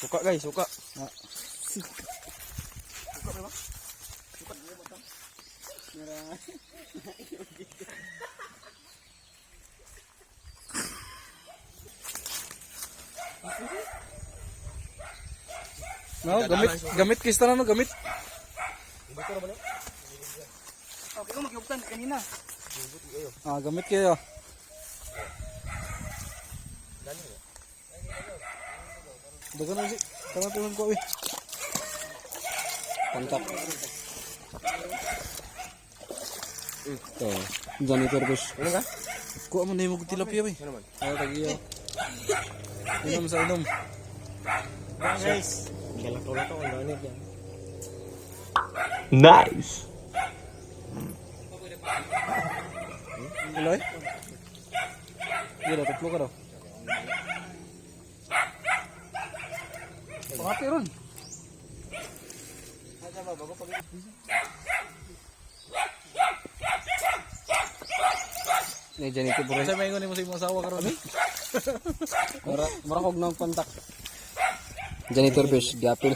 Suka guys, suka. Ah. No, gamit gamit kista na no, gamit. Okay, kung magyugtan kanina. Ah, gamit kayo. Dagan na si. Tama tulong ko eh. Pantak. Ito. Johnny Turbos. Ano ka? Kuha mo na yung tilapia eh. Ano man? Ay, tagiyo. Inom sa inom. Guys. Galak-galak ang lanit yan. Nice. Iloy? Gila, tatlo ka daw. Pangapi ron. Ni Janito Puro. Sa may mo sa imong asawa karon. Mara marakog nang kontak. Janitor Fish, gapil.